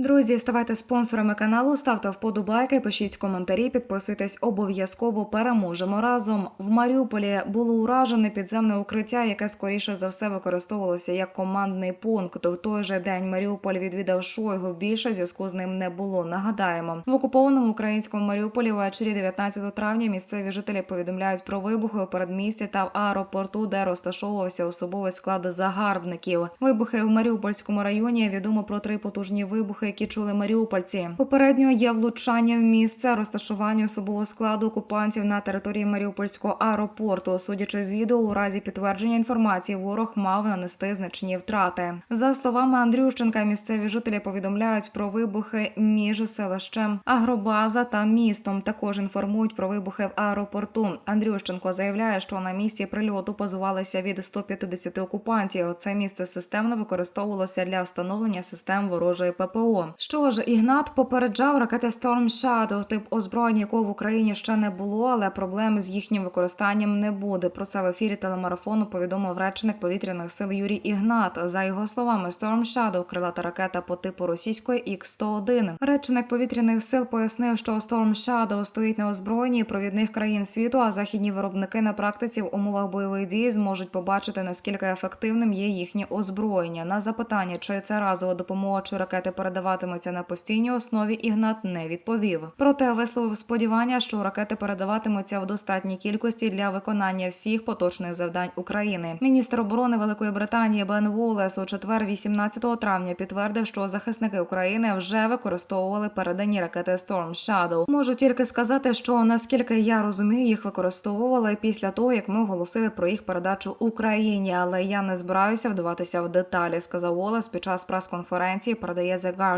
Друзі, ставайте спонсорами каналу, ставте вподобайки, пишіть коментарі, підписуйтесь обов'язково. Переможемо разом. В Маріуполі було уражене підземне укриття, яке скоріше за все використовувалося як командний пункт. В той же день Маріуполь відвідав Шойгу. Більше зв'язку з ним не було. Нагадаємо, в окупованому українському Маріуполі ввечері 19 травня місцеві жителі повідомляють про вибухи у передмісті та в аеропорту, де розташовувався особовий склад загарбників. Вибухи в Маріупольському районі відомо про три потужні вибухи, які чули маріупольці. Попередньо є влучання в місце розташування особового складу окупантів на території Маріупольського аеропорту. Судячи з відео, у разі підтвердження інформації, ворог мав нанести значні втрати. За словами Андрющенка, місцеві жителі повідомляють про вибухи між селищем Агробаза та містом. Також інформують про вибухи в аеропорту. Андрющенко заявляє, що на місці прильоту позувалися від 150 окупантів. Це місце системно використовувалося для встановлення систем ворожої ППО. Що ж, Ігнат попереджав ракети Storm Shadow, тип озброєння, якого в Україні ще не було, але проблем з їхнім використанням не буде. Про це в ефірі телемарафону повідомив речник повітряних сил Юрій Ігнат. За його словами, Storm Shadow – крилата ракета по типу російської X-101. Речник повітряних сил пояснив, що Storm Shadow стоїть на озброєнні провідних країн світу, а західні виробники на практиці в умовах бойових дій зможуть побачити наскільки ефективним є їхнє озброєння. На запитання, чи це разова допомога, чи ракети передаватимуться на постійній основі, Ігнат не відповів. Проте висловив сподівання, що ракети передаватимуться в достатній кількості для виконання всіх поточних завдань України. Міністр оборони Великої Британії Бен Волес у четвер, 18 травня, підтвердив, що захисники України вже використовували передані ракети Storm Shadow. Можу тільки сказати, що наскільки я розумію, їх використовували після того, як ми оголосили про їх передачу Україні, але я не збираюся вдаватися в деталі, сказав Волес під час прес-конференції. Передає The Guardian.